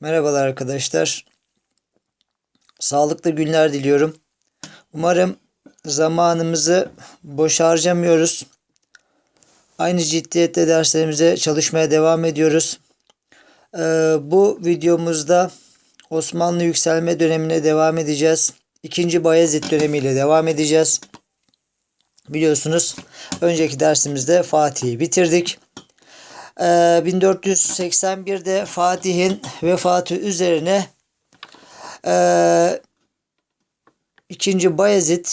Merhabalar arkadaşlar. Sağlıklı günler diliyorum. Umarım zamanımızı boş harcamıyoruz. Aynı ciddiyetle derslerimize çalışmaya devam ediyoruz. Ee, bu videomuzda Osmanlı yükselme dönemine devam edeceğiz. İkinci Bayezid dönemiyle devam edeceğiz. Biliyorsunuz önceki dersimizde Fatih'i bitirdik. Ee, 1481'de Fatih'in vefatı üzerine ee, ikinci Bayezid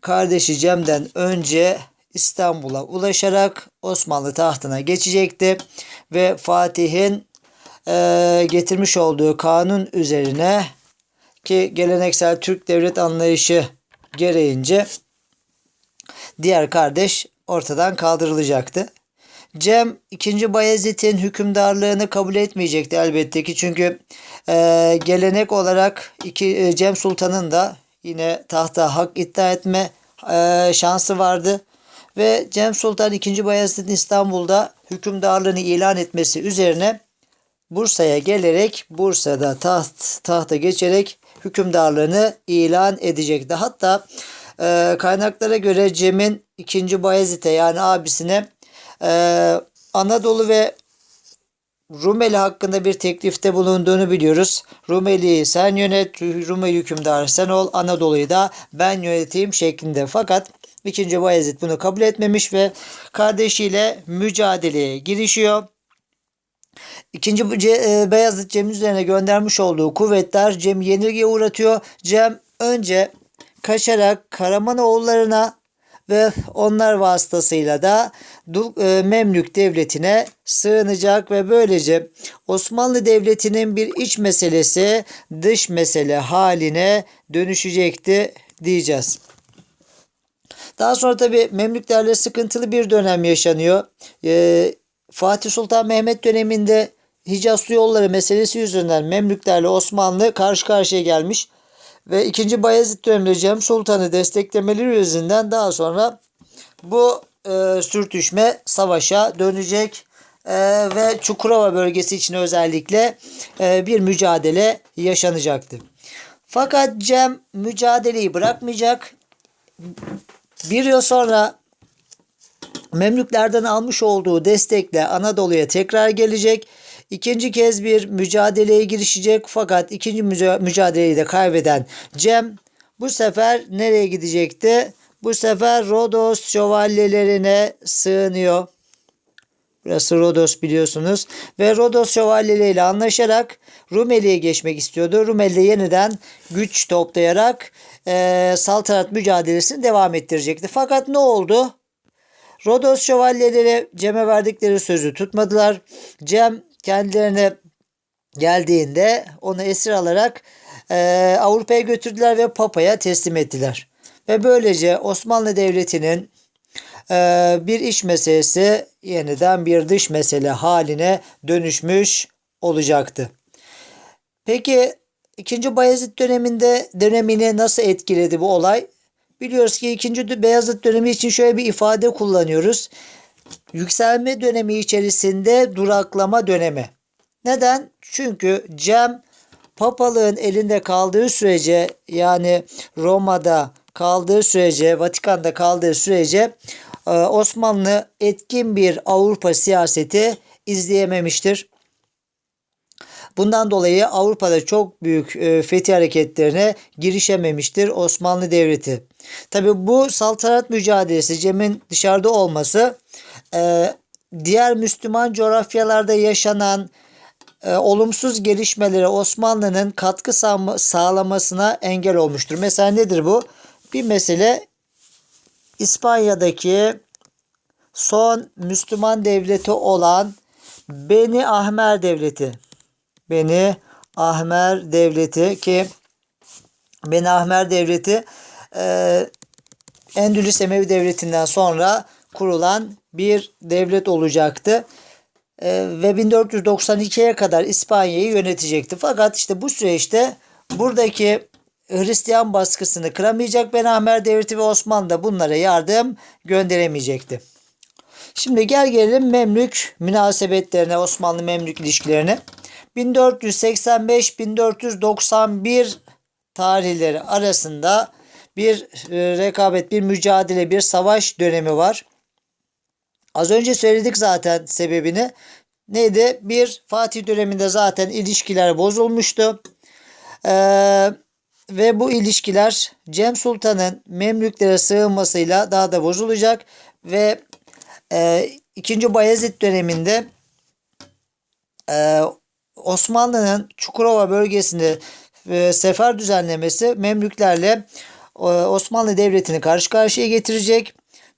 kardeşi Cem'den önce İstanbul'a ulaşarak Osmanlı tahtına geçecekti ve Fatih'in ee, getirmiş olduğu kanun üzerine ki geleneksel Türk devlet anlayışı gereğince diğer kardeş ortadan kaldırılacaktı. Cem 2. Bayezid'in hükümdarlığını kabul etmeyecekti elbette ki çünkü e, gelenek olarak iki, e, Cem Sultan'ın da yine tahta hak iddia etme e, şansı vardı. Ve Cem Sultan 2. Bayezid'in İstanbul'da hükümdarlığını ilan etmesi üzerine Bursa'ya gelerek Bursa'da taht tahta geçerek hükümdarlığını ilan edecekti. Hatta e, kaynaklara göre Cem'in 2. Bayezid'e yani abisine e, Anadolu ve Rumeli hakkında bir teklifte bulunduğunu biliyoruz. Rumeli'yi sen yönet, Rumeli hükümdarı sen ol, Anadolu'yu da ben yöneteyim şeklinde. Fakat 2. Bayezid bunu kabul etmemiş ve kardeşiyle mücadeleye girişiyor. İkinci Ce- e, Beyazıt Cem üzerine göndermiş olduğu kuvvetler Cem'i yenilgiye uğratıyor. Cem önce kaçarak Karamanoğullarına ve onlar vasıtasıyla da e, Memlük Devleti'ne sığınacak ve böylece Osmanlı Devleti'nin bir iç meselesi dış mesele haline dönüşecekti diyeceğiz. Daha sonra tabi Memlüklerle sıkıntılı bir dönem yaşanıyor. Ee, Fatih Sultan Mehmet döneminde Hicaz su yolları meselesi yüzünden Memlüklerle Osmanlı karşı karşıya gelmiş. Ve 2. Bayezid döneminde Cem Sultan'ı desteklemeleri yüzünden daha sonra bu e, sürtüşme savaşa dönecek. E, ve Çukurova bölgesi için özellikle e, bir mücadele yaşanacaktı. Fakat Cem mücadeleyi bırakmayacak. Bir yıl sonra Memlüklerden almış olduğu destekle Anadolu'ya tekrar gelecek. İkinci kez bir mücadeleye girişecek fakat ikinci müca- mücadeleyi de kaybeden Cem bu sefer nereye gidecekti? Bu sefer Rodos şövalyelerine sığınıyor. Burası Rodos biliyorsunuz. Ve Rodos şövalyeleriyle anlaşarak Rumeli'ye geçmek istiyordu. Rumeli'de yeniden güç toplayarak eee, saltanat mücadelesini devam ettirecekti. Fakat ne oldu? Rodos şövalyeleri Cem'e verdikleri sözü tutmadılar. Cem kendilerine geldiğinde onu esir alarak eee, Avrupa'ya götürdüler ve Papa'ya teslim ettiler. Ve böylece Osmanlı Devleti'nin eee, bir iç meselesi yeniden bir dış mesele haline dönüşmüş olacaktı. Peki 2. Bayezid döneminde dönemini nasıl etkiledi bu olay? Biliyoruz ki 2. Beyazıt dönemi için şöyle bir ifade kullanıyoruz. Yükselme dönemi içerisinde duraklama dönemi. Neden? Çünkü Cem papalığın elinde kaldığı sürece yani Roma'da kaldığı sürece, Vatikan'da kaldığı sürece e, Osmanlı etkin bir Avrupa siyaseti izleyememiştir. Bundan dolayı Avrupa'da çok büyük e, fethi hareketlerine girişememiştir Osmanlı Devleti. Tabi bu saltanat mücadelesi Cem'in dışarıda olması e, diğer Müslüman coğrafyalarda yaşanan e, olumsuz gelişmelere Osmanlı'nın katkı sağlamasına engel olmuştur. Mesela nedir bu? Bir mesele İspanya'daki son Müslüman devleti olan Beni Ahmer Devleti. Beni Ahmer Devleti ki Beni Ahmer Devleti e, Endülüs Emevi Devleti'nden sonra kurulan bir devlet olacaktı. E, ve 1492'ye kadar İspanya'yı yönetecekti. Fakat işte bu süreçte buradaki Hristiyan baskısını kıramayacak Ben Ahmer Devleti ve Osmanlı da bunlara yardım gönderemeyecekti. Şimdi gel gelelim Memlük münasebetlerine, Osmanlı Memlük ilişkilerine. 1485-1491 tarihleri arasında bir e, rekabet, bir mücadele, bir savaş dönemi var. Az önce söyledik zaten sebebini. Neydi? Bir Fatih döneminde zaten ilişkiler bozulmuştu. Ee, ve bu ilişkiler Cem Sultan'ın Memlüklere sığınmasıyla daha da bozulacak ve e, 2. Bayezid döneminde e, Osmanlı'nın Çukurova bölgesinde e, sefer düzenlemesi Memlüklerle e, Osmanlı Devleti'ni karşı karşıya getirecek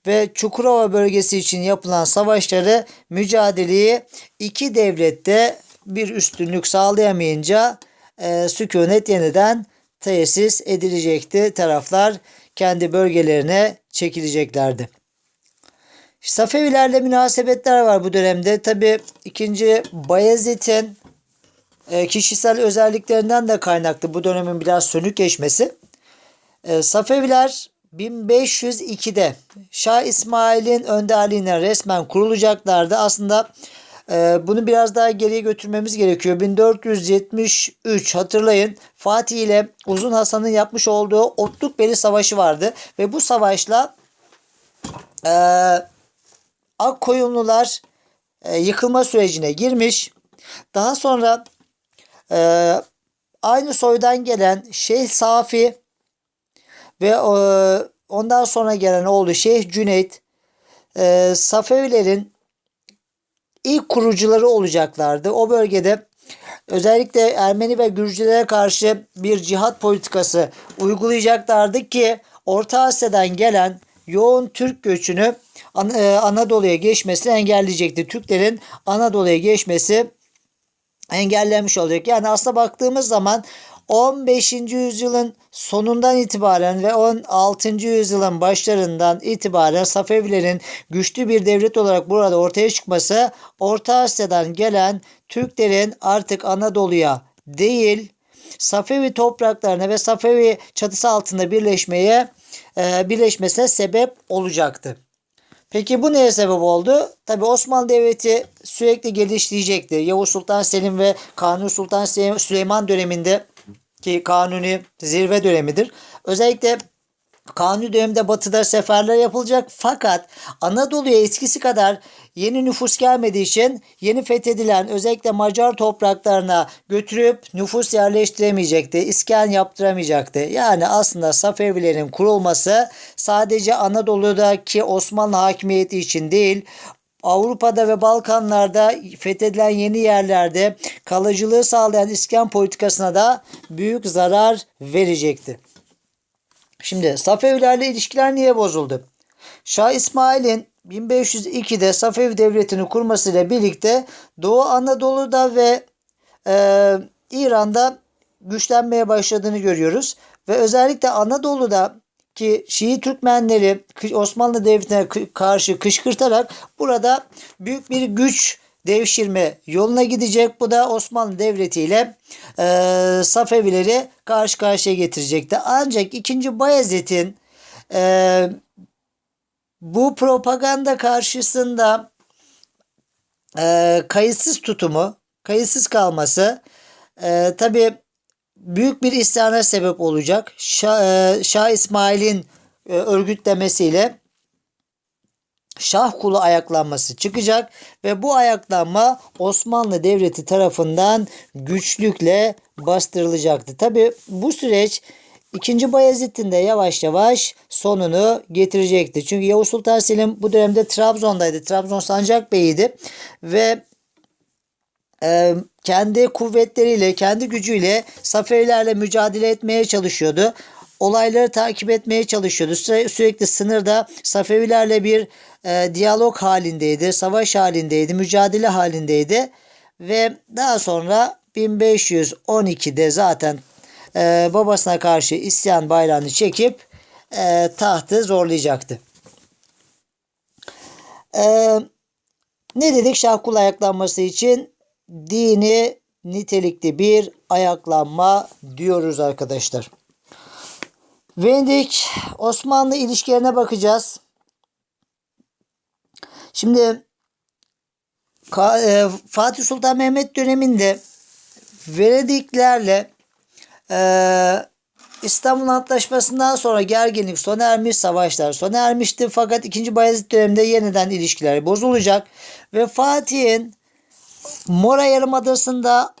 ve Çukurova bölgesi için yapılan savaşları mücadeleyi iki devlette bir üstünlük sağlayamayınca e, sükunet yeniden tesis edilecekti. Taraflar kendi bölgelerine çekileceklerdi. Safevilerle münasebetler var bu dönemde. Tabi 2. Bayezid'in e, kişisel özelliklerinden de kaynaklı bu dönemin biraz sönük geçmesi. E, Safeviler 1502'de Şah İsmail'in önderliğine resmen kurulacaklardı. Aslında e, bunu biraz daha geriye götürmemiz gerekiyor. 1473 hatırlayın Fatih ile Uzun Hasan'ın yapmış olduğu Otlukbeli Savaşı vardı. Ve bu savaşla e, Akkoyunlular e, yıkılma sürecine girmiş. Daha sonra e, aynı soydan gelen Şeyh Safi ve e, ondan sonra gelen oğlu Şeyh Cüneyt e, Safevilerin ilk kurucuları olacaklardı. O bölgede özellikle Ermeni ve Gürcülere karşı bir cihat politikası uygulayacaklardı ki Orta Asya'dan gelen yoğun Türk göçünü An- e, Anadolu'ya geçmesini engelleyecekti. Türklerin Anadolu'ya geçmesi engellenmiş olacak. Yani aslında baktığımız zaman 15. yüzyılın sonundan itibaren ve 16. yüzyılın başlarından itibaren Safevilerin güçlü bir devlet olarak burada ortaya çıkması Orta Asya'dan gelen Türklerin artık Anadolu'ya değil Safevi topraklarına ve Safevi çatısı altında birleşmeye e, birleşmesine sebep olacaktı. Peki bu neye sebep oldu? Tabi Osmanlı Devleti sürekli gelişleyecekti. Yavuz Sultan Selim ve Kanuni Sultan Süleyman döneminde ki Kanuni zirve dönemidir. Özellikle Kanuni döneminde batıda seferler yapılacak fakat Anadolu'ya eskisi kadar yeni nüfus gelmediği için yeni fethedilen özellikle Macar topraklarına götürüp nüfus yerleştiremeyecekti. iskan yaptıramayacaktı. Yani aslında Safevilerin kurulması sadece Anadolu'daki Osmanlı hakimiyeti için değil Avrupa'da ve Balkanlarda fethedilen yeni yerlerde kalıcılığı sağlayan iskan politikasına da büyük zarar verecekti. Şimdi Safevilerle ilişkiler niye bozuldu? Şah İsmail'in 1502'de Safevi devletini kurmasıyla birlikte Doğu Anadolu'da ve e, İran'da güçlenmeye başladığını görüyoruz. Ve özellikle Anadolu'da ki Şii Türkmenleri Osmanlı Devleti'ne karşı kışkırtarak burada büyük bir güç devşirme yoluna gidecek. Bu da Osmanlı Devleti ile e, Safevileri karşı karşıya getirecekti. Ancak 2. Bayezid'in e, bu propaganda karşısında e, kayıtsız tutumu, kayıtsız kalması e, tabi büyük bir isyana sebep olacak. Şah, e, Şah İsmail'in e, örgütlemesiyle Şah kulu ayaklanması çıkacak ve bu ayaklanma Osmanlı Devleti tarafından güçlükle bastırılacaktı. Tabi bu süreç 2. Bayezid'in de yavaş yavaş sonunu getirecekti. Çünkü Yavuz Sultan Selim bu dönemde Trabzon'daydı. Trabzon Sancak Bey'iydi ve kendi kuvvetleriyle, kendi gücüyle Safevilerle mücadele etmeye çalışıyordu. Olayları takip etmeye çalışıyordu. Süre, sürekli sınırda Safevilerle bir e, diyalog halindeydi, savaş halindeydi, mücadele halindeydi. Ve daha sonra 1512'de zaten e, babasına karşı isyan bayrağını çekip e, tahtı zorlayacaktı. E, ne dedik Şahkul ayaklanması için? Dini nitelikli bir ayaklanma diyoruz arkadaşlar. Venedik Osmanlı ilişkilerine bakacağız. Şimdi e, Fatih Sultan Mehmet döneminde Venediklerle eee İstanbul Antlaşması'ndan sonra gerginlik sona ermiş, savaşlar sona ermişti. Fakat 2. Bayezid döneminde yeniden ilişkiler bozulacak. Ve Fatih'in Mora Yarımadası'nda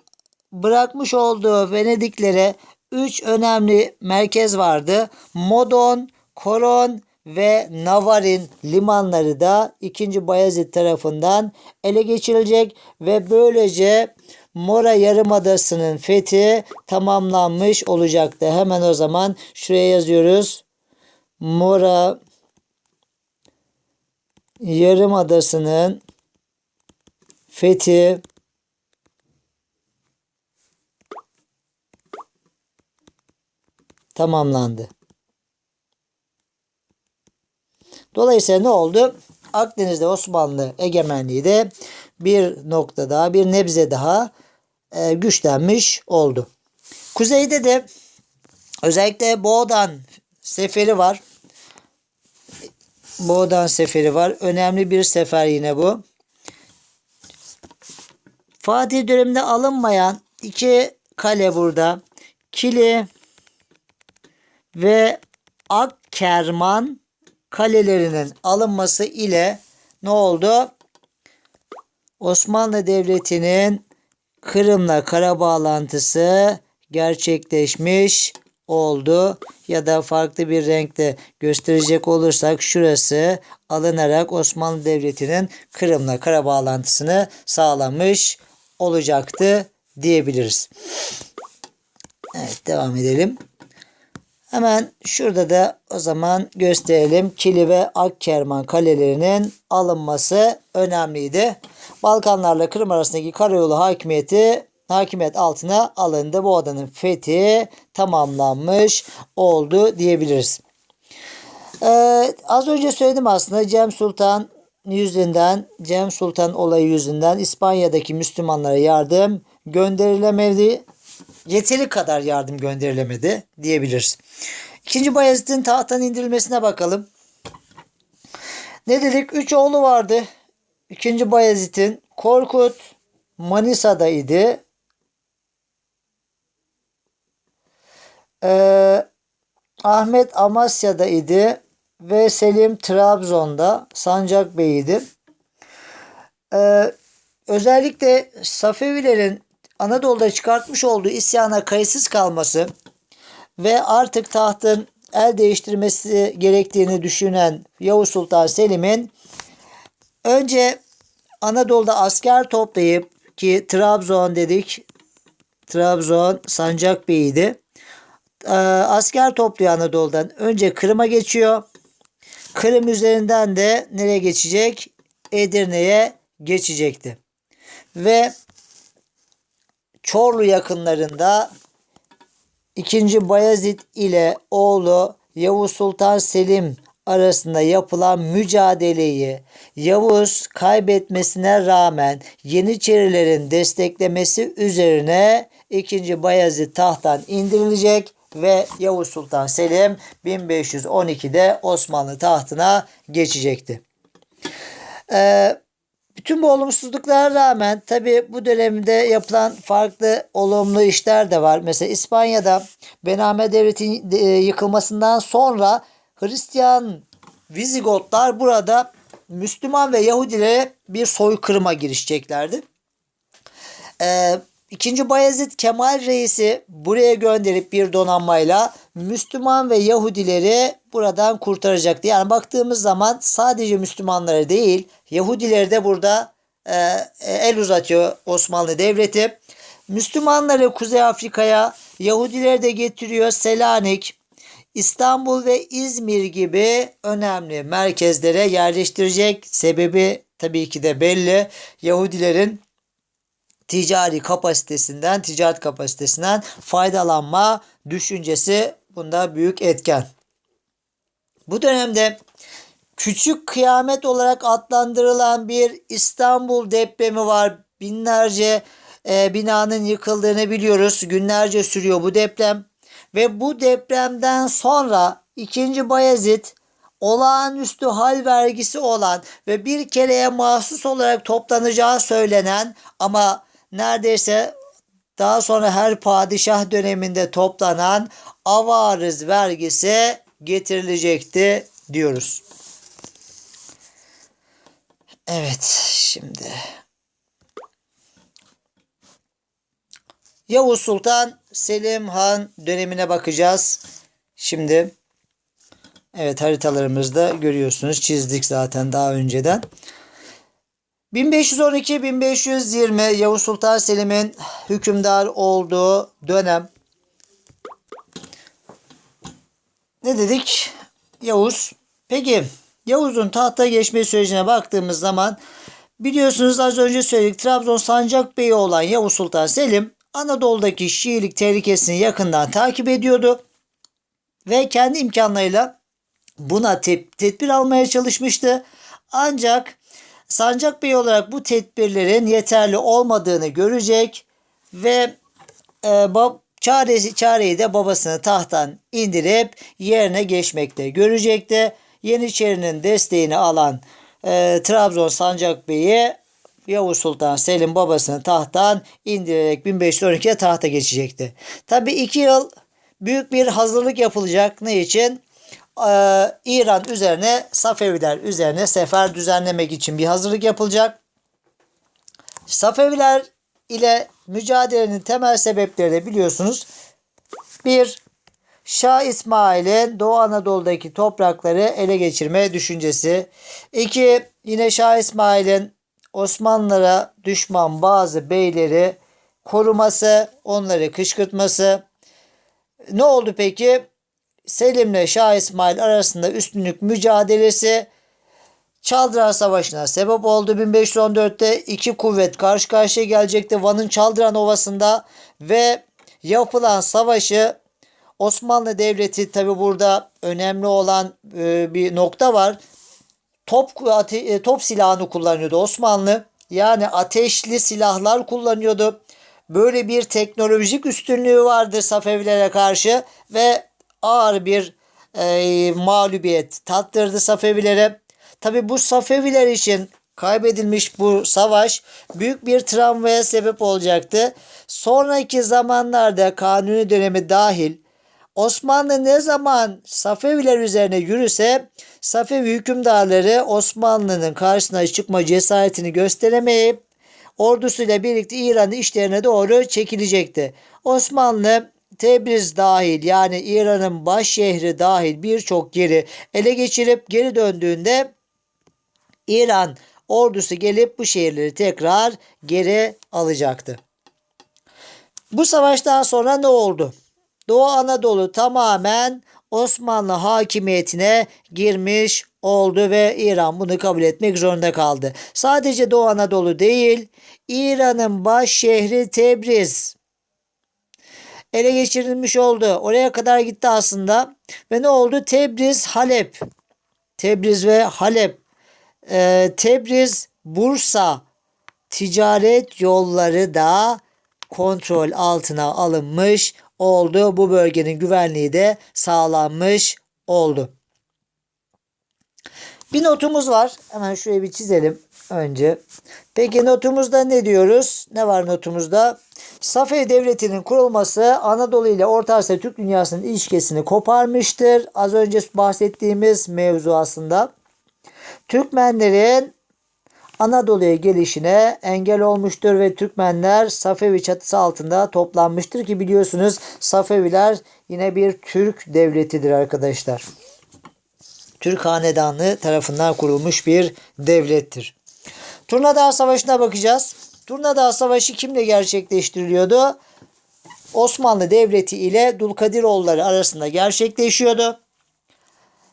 bırakmış olduğu Venediklere 3 önemli merkez vardı. Modon, Koron ve Navarin limanları da 2. Bayezid tarafından ele geçirilecek ve böylece Mora Yarımadası'nın fethi tamamlanmış olacaktı. Hemen o zaman şuraya yazıyoruz. Mora Yarımadası'nın fethi tamamlandı. Dolayısıyla ne oldu? Akdeniz'de Osmanlı egemenliği de bir nokta daha, bir nebze daha e, güçlenmiş oldu. Kuzeyde de özellikle Boğdan seferi var. Boğdan seferi var. Önemli bir sefer yine bu. Fatih döneminde alınmayan iki kale burada. Kili ve Akkerman kalelerinin alınması ile ne oldu? Osmanlı Devleti'nin Kırım'la kara bağlantısı gerçekleşmiş oldu. Ya da farklı bir renkte gösterecek olursak şurası alınarak Osmanlı Devleti'nin Kırım'la kara bağlantısını sağlamış olacaktı diyebiliriz. Evet devam edelim. Hemen şurada da o zaman gösterelim. Kili ve Akkerman kalelerinin alınması önemliydi. Balkanlarla Kırım arasındaki karayolu hakimiyeti hakimiyet altına alındı. Bu adanın fethi tamamlanmış oldu diyebiliriz. Ee, az önce söyledim aslında Cem Sultan yüzünden Cem Sultan olayı yüzünden İspanya'daki Müslümanlara yardım gönderilemedi. Yeteri kadar yardım gönderilemedi diyebiliriz. İkinci Bayezid'in tahttan indirilmesine bakalım. Ne dedik? Üç oğlu vardı. İkinci Bayezid'in Korkut Manisa'da idi. Ee, Ahmet Amasya'da idi ve Selim Trabzon'da Sancak Bey'iydi. Ee, özellikle Safevilerin Anadolu'da çıkartmış olduğu isyana kayıtsız kalması ve artık tahtın el değiştirmesi gerektiğini düşünen Yavuz Sultan Selim'in önce Anadolu'da asker toplayıp ki Trabzon dedik. Trabzon Sancak Bey'iydi. Ee, asker topluyor Anadolu'dan. Önce Kırım'a geçiyor. Kırım üzerinden de nereye geçecek? Edirne'ye geçecekti. Ve Çorlu yakınlarında 2. Bayezid ile oğlu Yavuz Sultan Selim arasında yapılan mücadeleyi Yavuz kaybetmesine rağmen Yeniçerilerin desteklemesi üzerine 2. Bayezid tahttan indirilecek ve Yavuz Sultan Selim 1512'de Osmanlı tahtına geçecekti. Ee, bütün bu olumsuzluklara rağmen tabi bu dönemde yapılan farklı olumlu işler de var. Mesela İspanya'da Bename Devleti'nin e, yıkılmasından sonra Hristiyan Vizigotlar burada Müslüman ve Yahudilere bir soykırıma girişeceklerdi. Ee, İkinci Bayezid Kemal Reis'i buraya gönderip bir donanmayla Müslüman ve Yahudileri buradan kurtaracaktı. Yani baktığımız zaman sadece Müslümanları değil Yahudileri de burada e, el uzatıyor Osmanlı Devleti. Müslümanları Kuzey Afrika'ya, Yahudileri de getiriyor Selanik, İstanbul ve İzmir gibi önemli merkezlere yerleştirecek. Sebebi tabii ki de belli. Yahudilerin ticari kapasitesinden, ticaret kapasitesinden faydalanma düşüncesi bunda büyük etken. Bu dönemde küçük kıyamet olarak adlandırılan bir İstanbul depremi var. Binlerce e, binanın yıkıldığını biliyoruz. Günlerce sürüyor bu deprem. Ve bu depremden sonra 2. Bayezid olağanüstü hal vergisi olan ve bir kereye mahsus olarak toplanacağı söylenen ama neredeyse daha sonra her padişah döneminde toplanan avarız vergisi getirilecekti diyoruz. Evet şimdi Yavuz Sultan Selim Han dönemine bakacağız. Şimdi evet haritalarımızda görüyorsunuz çizdik zaten daha önceden. 1512-1520 Yavuz Sultan Selim'in hükümdar olduğu dönem. Ne dedik? Yavuz. Peki Yavuz'un tahta geçme sürecine baktığımız zaman biliyorsunuz az önce söyledik Trabzon Sancakbeyi olan Yavuz Sultan Selim Anadolu'daki Şiilik tehlikesini yakından takip ediyordu ve kendi imkanlarıyla buna te- tedbir almaya çalışmıştı. Ancak Sancak Bey olarak bu tedbirlerin yeterli olmadığını görecek ve e, bab- çaresi, çareyi de babasını tahttan indirip yerine geçmekte görecekti. Yeniçerinin desteğini alan e, Trabzon Sancak Bey'i Yavuz Sultan Selim babasını tahttan indirerek 1512'ye tahta geçecekti. Tabi iki yıl büyük bir hazırlık yapılacak. Ne için? Ee, İran üzerine Safeviler üzerine sefer düzenlemek için bir hazırlık yapılacak. Safeviler ile mücadelenin temel sebepleri de biliyorsunuz. Bir, Şah İsmail'in Doğu Anadolu'daki toprakları ele geçirme düşüncesi. İki, yine Şah İsmail'in Osmanlılara düşman bazı beyleri koruması, onları kışkırtması. Ne oldu peki? Selim'le Şah İsmail arasında üstünlük mücadelesi Çaldıran Savaşı'na sebep oldu. 1514'te iki kuvvet karşı karşıya gelecekti Van'ın Çaldıran Ovası'nda ve yapılan savaşı Osmanlı Devleti tabi burada önemli olan e, bir nokta var. Top ate- e, top silahını kullanıyordu Osmanlı. Yani ateşli silahlar kullanıyordu. Böyle bir teknolojik üstünlüğü vardı Safevilere karşı ve ağır bir e, mağlubiyet tattırdı Safevilere. Tabi bu Safeviler için kaybedilmiş bu savaş büyük bir travmaya sebep olacaktı. Sonraki zamanlarda kanuni dönemi dahil Osmanlı ne zaman Safeviler üzerine yürüse Safevi hükümdarları Osmanlı'nın karşısına çıkma cesaretini gösteremeyip ordusuyla birlikte İran'ın işlerine doğru çekilecekti. Osmanlı Tebriz dahil yani İran'ın baş şehri dahil birçok yeri ele geçirip geri döndüğünde İran ordusu gelip bu şehirleri tekrar geri alacaktı. Bu savaştan sonra ne oldu? Doğu Anadolu tamamen Osmanlı hakimiyetine girmiş oldu ve İran bunu kabul etmek zorunda kaldı. Sadece Doğu Anadolu değil, İran'ın baş şehri Tebriz ele geçirilmiş oldu. Oraya kadar gitti aslında. Ve ne oldu? Tebriz, Halep. Tebriz ve Halep. Ee, Tebriz, Bursa ticaret yolları da kontrol altına alınmış oldu. Bu bölgenin güvenliği de sağlanmış oldu. Bir notumuz var. Hemen şuraya bir çizelim önce. Peki notumuzda ne diyoruz? Ne var notumuzda? Safevi Devleti'nin kurulması Anadolu ile Orta Asya Türk dünyasının ilişkisini koparmıştır. Az önce bahsettiğimiz mevzu aslında. Türkmenlerin Anadolu'ya gelişine engel olmuştur ve Türkmenler Safevi çatısı altında toplanmıştır ki biliyorsunuz Safeviler yine bir Türk devletidir arkadaşlar. Türk hanedanlığı tarafından kurulmuş bir devlettir. Turnadağ Savaşı'na bakacağız. Turnadağ Savaşı kimle gerçekleştiriliyordu? Osmanlı Devleti ile Dulkadiroğulları arasında gerçekleşiyordu.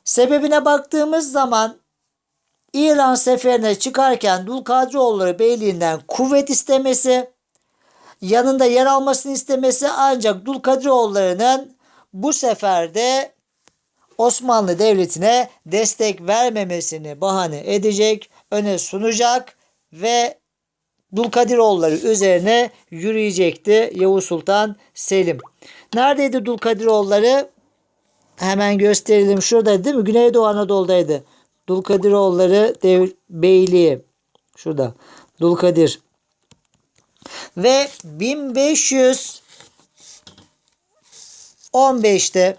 Sebebine baktığımız zaman İran seferine çıkarken Dulkadiroğulları Beyliği'nden kuvvet istemesi, yanında yer almasını istemesi ancak Dulkadiroğulları'nın bu seferde Osmanlı Devleti'ne destek vermemesini bahane edecek, öne sunacak ve Dulkadiroğulları üzerine yürüyecekti Yavuz Sultan Selim. Neredeydi Dulkadiroğulları? Hemen gösterelim. Şurada değil mi? Güneydoğu Anadolu'daydı. Dulkadiroğulları dev, beyliği. Şurada. Dulkadir. Ve 1515'te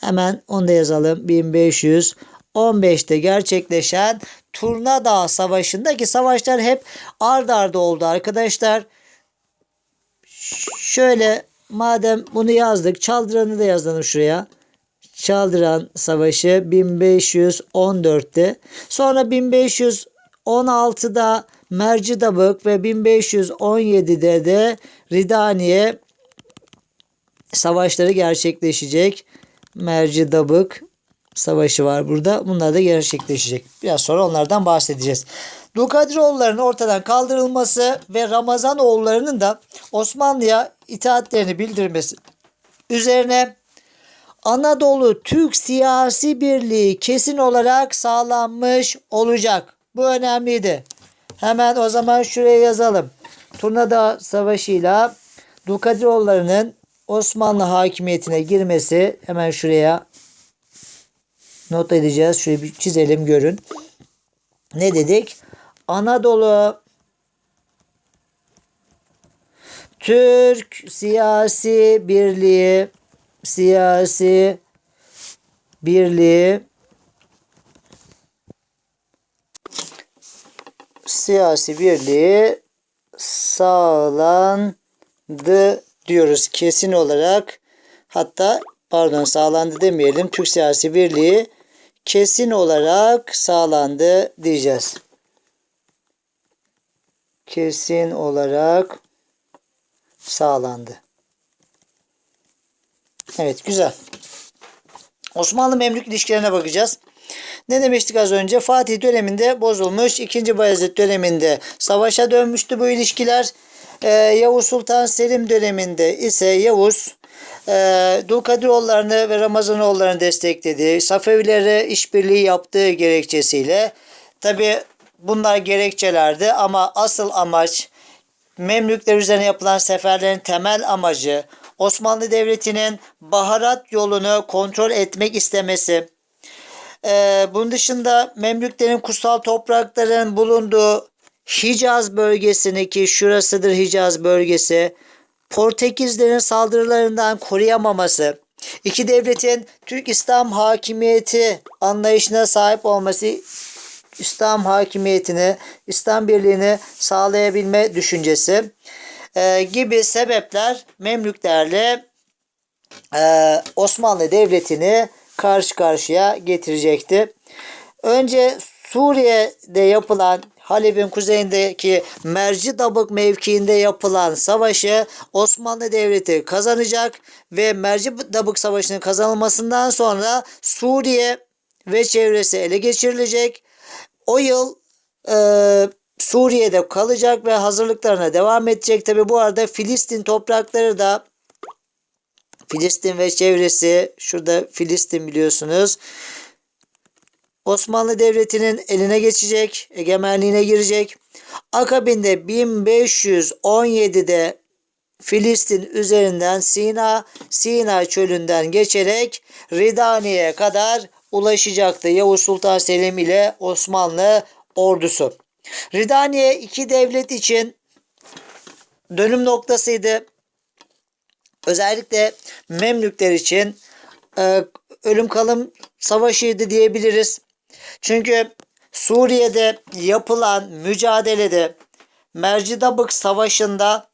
hemen onu da yazalım. 1515'te gerçekleşen Turna Dağı Savaşı'ndaki savaşlar hep ard arda oldu arkadaşlar. Şöyle madem bunu yazdık Çaldıran'ı da yazalım şuraya. Çaldıran Savaşı 1514'te. Sonra 1516'da Mercidabık ve 1517'de de Ridaniye savaşları gerçekleşecek. Mercidabık savaşı var burada. Bunlar da gerçekleşecek. Biraz sonra onlardan bahsedeceğiz. Dulkadiroğullarının ortadan kaldırılması ve Ramazanoğullarının da Osmanlı'ya itaatlerini bildirmesi üzerine Anadolu Türk siyasi birliği kesin olarak sağlanmış olacak. Bu önemliydi. Hemen o zaman şuraya yazalım. Turnada Savaşı'yla Dulkadiroğullarının Osmanlı hakimiyetine girmesi hemen şuraya not edeceğiz. Şöyle bir çizelim görün. Ne dedik? Anadolu Türk siyasi birliği siyasi birliği siyasi birliği sağlandı diyoruz kesin olarak. Hatta pardon sağlandı demeyelim. Türk siyasi birliği kesin olarak sağlandı diyeceğiz. Kesin olarak sağlandı. Evet güzel. Osmanlı Memlük ilişkilerine bakacağız. Ne demiştik az önce? Fatih döneminde bozulmuş. 2. Bayezid döneminde savaşa dönmüştü bu ilişkiler. Ee, Yavuz Sultan Selim döneminde ise Yavuz e, Dulkadiroğullarını ve Ramazanoğullarını destekledi. Safevilere işbirliği yaptığı gerekçesiyle tabi bunlar gerekçelerdi ama asıl amaç Memlükler üzerine yapılan seferlerin temel amacı Osmanlı Devleti'nin baharat yolunu kontrol etmek istemesi. Ee, bunun dışında Memlüklerin kutsal toprakların bulunduğu Hicaz bölgesini ki şurasıdır Hicaz bölgesi Portekizlerin saldırılarından koruyamaması, iki devletin Türk İslam hakimiyeti anlayışına sahip olması İslam hakimiyetini, İslam birliğini sağlayabilme düşüncesi e, gibi sebepler Memlüklerle e, Osmanlı Devleti'ni karşı karşıya getirecekti. Önce Suriye'de yapılan Halep'in kuzeyindeki Mercidabık mevkiinde yapılan savaşı Osmanlı Devleti kazanacak ve Mercidabık Savaşı'nın kazanılmasından sonra Suriye ve çevresi ele geçirilecek. O yıl e, Suriye'de kalacak ve hazırlıklarına devam edecek. Tabi bu arada Filistin toprakları da Filistin ve çevresi şurada Filistin biliyorsunuz. Osmanlı Devleti'nin eline geçecek, egemenliğine girecek. Akabinde 1517'de Filistin üzerinden Sina, Sina çölünden geçerek Ridani'ye kadar ulaşacaktı Yavuz Sultan Selim ile Osmanlı ordusu. Ridaniye iki devlet için dönüm noktasıydı. Özellikle Memlükler için e, ölüm kalım savaşıydı diyebiliriz. Çünkü Suriye'de yapılan mücadelede Mercidabık Savaşı'nda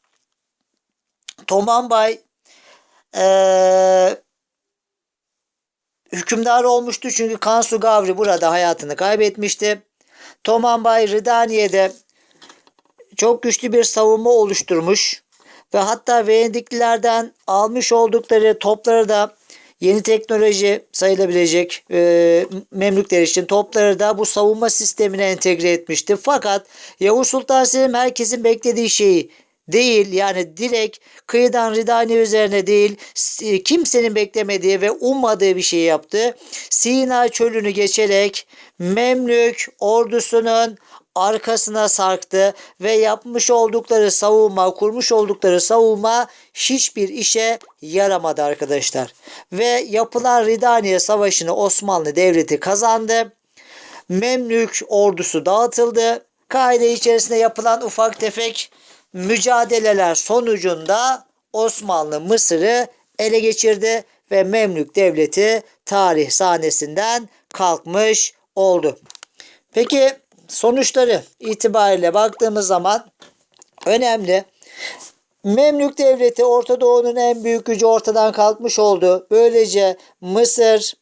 Tomanbay e, hükümdar olmuştu. Çünkü Kansu Gavri burada hayatını kaybetmişti. Tomanbay Ridaniye'de çok güçlü bir savunma oluşturmuş ve hatta Venediklilerden almış oldukları topları da yeni teknoloji sayılabilecek e, Memlükler için topları da bu savunma sistemine entegre etmişti. Fakat Yavuz Sultan Selim herkesin beklediği şeyi değil yani direkt kıyıdan Ridani üzerine değil kimsenin beklemediği ve ummadığı bir şey yaptı. Sina çölünü geçerek Memlük ordusunun arkasına sarktı ve yapmış oldukları savunma, kurmuş oldukları savunma hiçbir işe yaramadı arkadaşlar. Ve yapılan Ridaniye Savaşı'nı Osmanlı Devleti kazandı. Memlük ordusu dağıtıldı. Kaide içerisinde yapılan ufak tefek mücadeleler sonucunda Osmanlı Mısır'ı ele geçirdi ve Memlük Devleti tarih sahnesinden kalkmış oldu. Peki sonuçları itibariyle baktığımız zaman önemli. Memlük Devleti Orta Doğu'nun en büyük gücü ortadan kalkmış oldu. Böylece Mısır,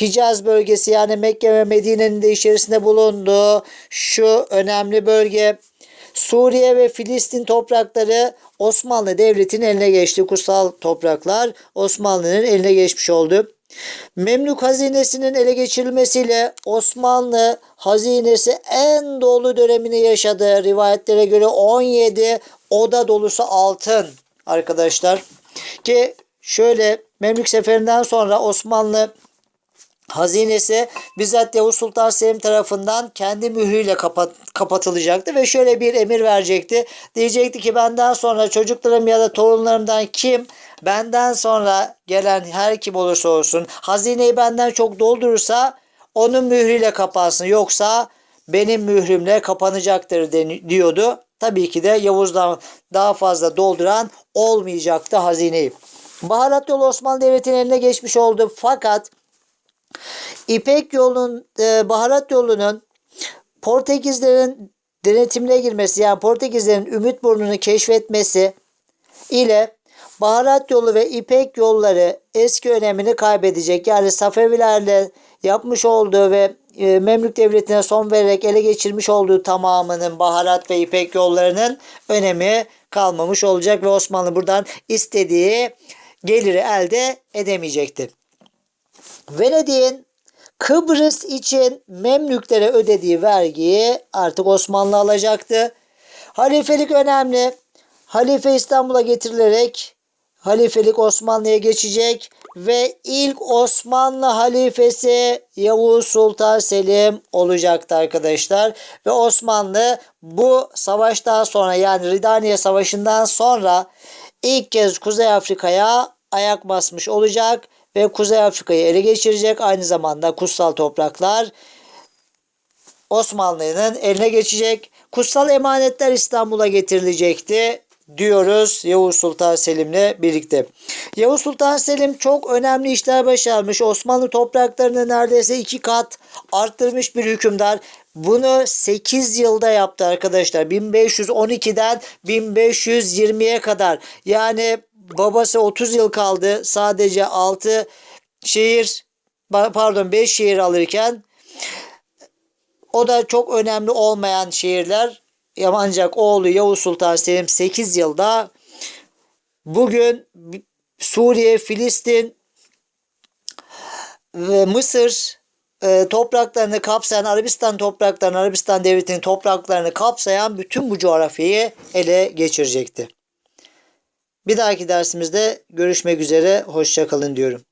Hicaz bölgesi yani Mekke ve Medine'nin de içerisinde bulunduğu şu önemli bölge Suriye ve Filistin toprakları Osmanlı Devleti'nin eline geçti. Kutsal topraklar Osmanlı'nın eline geçmiş oldu. Memlük hazinesinin ele geçirilmesiyle Osmanlı hazinesi en dolu dönemini yaşadı. Rivayetlere göre 17 oda dolusu altın arkadaşlar. Ki şöyle Memlük seferinden sonra Osmanlı hazinesi bizzat Yavuz Sultan Selim tarafından kendi mührüyle kapat, kapatılacaktı ve şöyle bir emir verecekti. Diyecekti ki benden sonra çocuklarım ya da torunlarımdan kim benden sonra gelen her kim olursa olsun hazineyi benden çok doldurursa onun mührüyle kapansın yoksa benim mührümle kapanacaktır diyordu. Tabii ki de Yavuz'dan daha fazla dolduran olmayacaktı hazineyi. Baharat yolu Osmanlı Devleti'nin eline geçmiş oldu fakat İpek yolunun e, baharat yolunun Portekizlerin denetimine girmesi yani Portekizlerin Ümit Burnu'nu keşfetmesi ile baharat yolu ve İpek yolları eski önemini kaybedecek. Yani Safevilerle yapmış olduğu ve e, Memlük Devleti'ne son vererek ele geçirmiş olduğu tamamının baharat ve İpek yollarının önemi kalmamış olacak ve Osmanlı buradan istediği geliri elde edemeyecekti. Venedik'in Kıbrıs için Memlüklere ödediği vergiyi artık Osmanlı alacaktı. Halifelik önemli. Halife İstanbul'a getirilerek halifelik Osmanlı'ya geçecek ve ilk Osmanlı halifesi Yavuz Sultan Selim olacaktı arkadaşlar. Ve Osmanlı bu savaştan sonra yani Ridaniye Savaşı'ndan sonra ilk kez Kuzey Afrika'ya ayak basmış olacak ve Kuzey Afrika'yı ele geçirecek. Aynı zamanda kutsal topraklar Osmanlı'nın eline geçecek. Kutsal emanetler İstanbul'a getirilecekti diyoruz Yavuz Sultan Selim'le birlikte. Yavuz Sultan Selim çok önemli işler başarmış. Osmanlı topraklarını neredeyse iki kat arttırmış bir hükümdar. Bunu 8 yılda yaptı arkadaşlar. 1512'den 1520'ye kadar. Yani babası 30 yıl kaldı. Sadece 6 şehir pardon 5 şehir alırken o da çok önemli olmayan şehirler. Ancak oğlu Yavuz Sultan Selim 8 yılda bugün Suriye, Filistin ve Mısır e, topraklarını kapsayan Arabistan topraklarını, Arabistan devletinin topraklarını kapsayan bütün bu coğrafyayı ele geçirecekti. Bir dahaki dersimizde görüşmek üzere. Hoşçakalın diyorum.